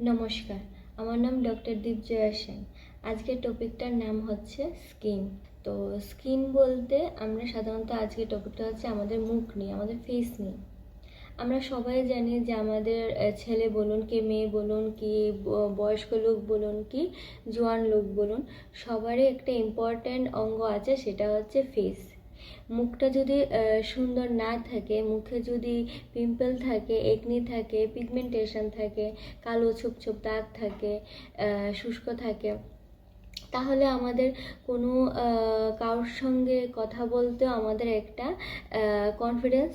নমস্কার, আমার নাম ডক্টর দীপজয়া সেন। আজকের টপিকটার নাম হচ্ছে স্কিন। তো স্কিন বলতে আমরা সাধারণত আজকের টপিকটা হচ্ছে আমাদের মুখ নিয়ে, আমাদের ফেস নিয়ে। আমরা সবাই জানি যে আমাদের ছেলে বলুন কি, মেয়ে বলুন কি বয়স্ক লোক বলুন কি, জোয়ান লোক বলুন, সবারই একটা ইম্পর্ট্যান্ট অঙ্গ আছে, সেটা হচ্ছে ফেস মুখটা যদি সুন্দর না থাকে, মুখে যদি পিম্পল থাকে একনি থাকে পিগমেন্টেশন থাকে, কালো ছোপ ছোপ দাগ থাকে শুষ্ক থাকে, তাহলে আমাদের কোনো কারোর সঙ্গে কথা বলতেও আমাদের একটা কনফিডেন্স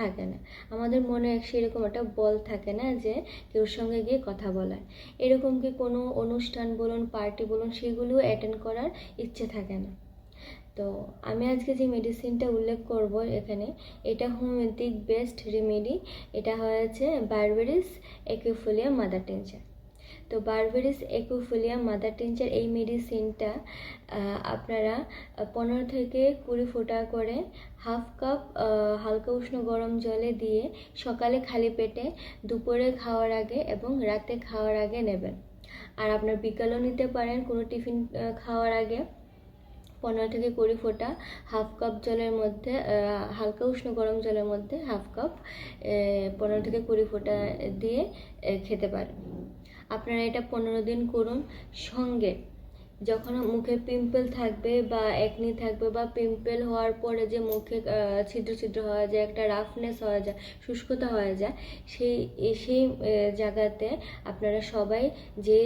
থাকে না। আমাদের মনে এক সেরকম একটা বল থাকে না যে, কেউর সঙ্গে গিয়ে কথা বলার। এরকম কি কোনো অনুষ্ঠান বলুন পার্টি বলুন, সেগুলো অ্যাটেন্ড করার ইচ্ছে থাকে না। তো আমি আজকে যে মেডিসিনটা উল্লেখ করব এখানে, এটা হোমিওপ্যাথিক বেস্ট রেমেডি এটা হয়েছে বারবেরিস একুফোলিয়া মাদার টেনচার তো বারবেরিস একুফোলিয়া মাদার টেনচার এই মেডিসিনটা আপনারা পনেরো থেকে কুড়ি ফোঁটা করে হাফ কাপ হালকা উষ্ণ গরম জলে দিয়ে সকালে খালি পেটে দুপুরে খাওয়ার আগে এবং রাতে খাওয়ার আগে নেবেন। আর আপনার বিকালেও নিতে পারেন কোনো টিফিন খাওয়ার আগে। পনেরো থেকে কুড়ি ফোঁটা হাফ কাপ জলের মধ্যে হালকা উষ্ণ গরম জলের মধ্যে হাফ কাপ পনেরো থেকে কুড়ি ফোঁটা দিয়ে খেতে পারেন। আপনারা এটা পনেরো দিন করুন সঙ্গে। যখন মুখে পিম্পল থাকবে বা একনি থাকবে বা পিম্পল হওয়ার পরে যে মুখে ছিদ্র ছিদ্র হয়ে যায়, একটা রাফনেস হয়ে যায়, শুষ্কতা হয়ে যায়, সেই সেই জায়গাতে আপনারা সবাই যে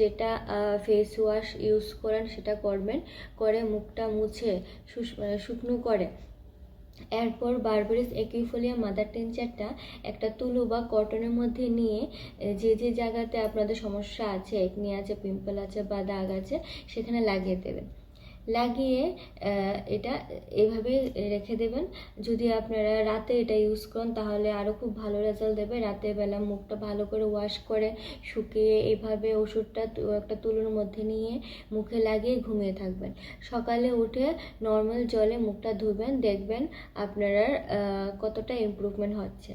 যেটা ফেস ওয়াশ ইউজ করেন সেটা করবেন, করে মুখটা মুছে মানে শুকনো করে। এরপর বারবারিস একুইফোলিয়া মাদার টেনচারটা একটা তুলো বা কটনের মধ্যে নিয়ে যে যে জায়গাতে আপনাদের সমস্যা আছে, একনি আছে, পিম্পল আছে বা দাগ আছে, সেখানে লাগিয়ে দেবেন। লাগিয়ে এটা এভাবে রেখে দেবেন। যদি আপনারা রাতে এটা ইউজ করেন, তাহলে আরও খুব ভালো রেজাল্ট দেবে। রাতের বেলা মুখটা ভালো করে ওয়াশ করে, শুকিয়ে এভাবে ওষুধটা একটা তুলোর মধ্যে নিয়ে মুখে লাগিয়ে ঘুমিয়ে থাকবেন। সকালে উঠে নর্মাল জলে মুখটা ধুবেন, দেখবেন আপনারা কতটা ইমপ্রুভমেন্ট হচ্ছে।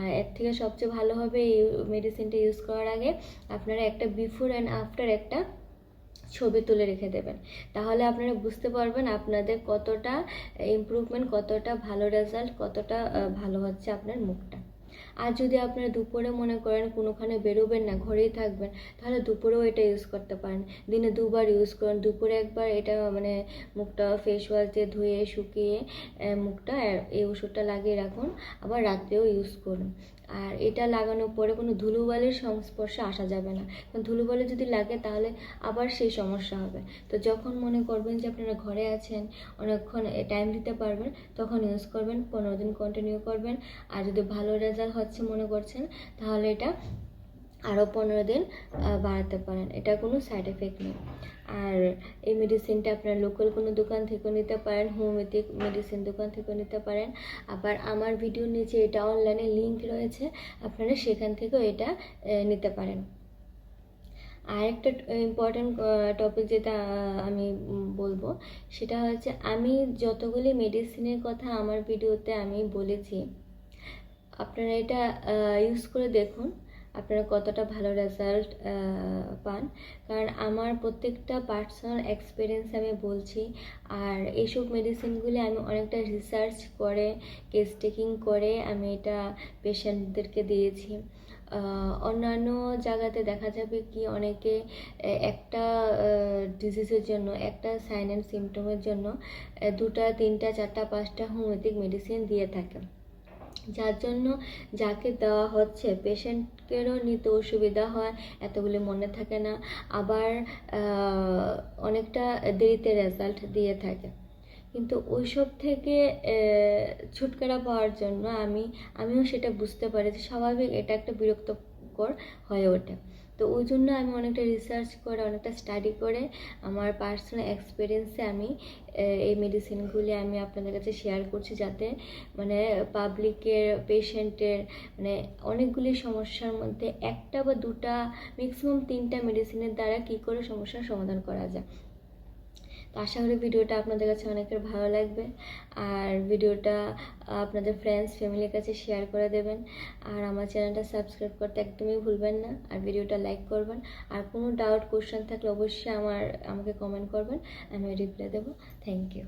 আর এর থেকে সবচেয়ে ভালো হবে এই মেডিসিনটা ইউজ করার আগে আপনারা একটা বিফোর অ্যান্ড আফটার একটা ছবি তুলে রেখে দেবেন। তাহলে আপনারা বুঝতে পারবেন আপনাদের কতটা ইমপ্রুভমেন্ট কতটা ভালো রেজাল্ট কতটা ভালো হচ্ছে আপনার মুখটা। আর যদি আপনারা দুপুরে মনে করেন কোনোখানে বেরোবেন না, ঘরেই থাকবেন, তাহলে দুপুরেও এটা ইউজ করতে পারেন। দিনে দুবার ইউজ করেন। দুপুরে একবার এটা মানে মুখটা ফেস ওয়াশ দিয়ে ধুয়ে শুকিয়ে মুখটা এই ওষুধটা লাগিয়ে রাখুন। আবার রাত্রেও ইউজ করুন। আর এটা লাগানোর পরে কোনো ধুলোবালির সংস্পর্শে আসা যাবে না। কারণ ধুলোবালি যদি লাগে তাহলে আবার সেই সমস্যা হবে। তো যখন মনে করবেন যে আপনারা ঘরে আছেন, অনেকক্ষণ টাইম দিতে পারবেন, তখন ইউজ করবেন, পনেরো দিন কন্টিনিউ করবেন। আর যদি ভালো রেজাল্ট হচ্ছে মনে করছেন, তাহলে এটা আরও পনেরো দিন বাড়াতে পারেন। এটা কোনো সাইড এফেক্ট নেই। আর এই মেডিসিনটা আপনার লোকাল কোনো দোকান থেকেও নিতে পারেন হোমিওপ্যাথিক মেডিসিন দোকান থেকেও নিতে পারেন। আবার আমার ভিডিওর নিচে এটা অনলাইনে লিংক রয়েছে, আপনারা সেখান থেকেও এটা নিতে পারেন। আর একটা ইম্পর্ট্যান্ট টপিক যেটা আমি বলব, সেটা হচ্ছে আমি যতগুলি মেডিসিনের কথা আমার ভিডিওতে আমি বলেছি, আপনারা এটা ইউজ করে দেখুন। আপনারা কতটা ভালো রেজাল্ট পান। কারণ আমার প্রত্যেকটা পার্সোনাল এক্সপিরিয়েন্স আমি বলছি, আর এইসব মেডিসিনগুলি আমি অনেকটা রিসার্চ করে কেস টেকিং করে আমি এটা পেশেন্টদেরকে দিয়েছি। অন্যান্য জায়গাতে দেখা যাবে কি অনেকে একটা ডিজিজের জন্য, একটা সাইন অ্যান্ড সিমটমের জন্য দুটা, তিনটা, চারটা, পাঁচটা হোমিওপ্যাথিক মেডিসিন দিয়ে থাকে। যার জন্য যাকে দেওয়া হচ্ছে পেশেন্টকেরও নিতে অসুবিধা হয়, এতগুলি মনে থাকে না। আবার অনেকটা দেরিতে রেজাল্ট দিয়ে থাকে। কিন্তু ওইসব থেকে ছুটকারা পাওয়ার জন্য আমি, আমিও সেটা বুঝতে পারি যে স্বাভাবিক এটা একটা বিরক্তকর হয়ে ওঠে। তো ওই জন্য আমি অনেকটা রিসার্চ করে, অনেকটা স্টাডি করে আমার পার্সোনাল এক্সপিরিয়েন্সে আমি এই মেডিসিনগুলি আমি আপনাদের কাছে শেয়ার করছি যাতে মানে পাবলিকের পেশেন্টের মানে অনেকগুলি সমস্যার মধ্যে একটা বা দুটা ম্যাক্সিমাম তিনটা মেডিসিনের দ্বারা কী করে সমস্যার সমাধান করা যায়। তো আশা করি ভিডিওটা আপনাদের কাছে অনেকের ভালো লাগবে। আর ভিডিওটা আপনাদের ফ্রেন্ডস ফ্যামিলির কাছে শেয়ার করে দেবেন। আর আমার চ্যানেলটা সাবস্ক্রাইব করতে একদমই ভুলবেন না। আর ভিডিওটা লাইক করবেন। আর কোনো ডাউট কোশ্চেন থাকলে অবশ্যই আমার, আমাকে কমেন্ট করবেন। আমি রিপ্লাই দেবো। Thank you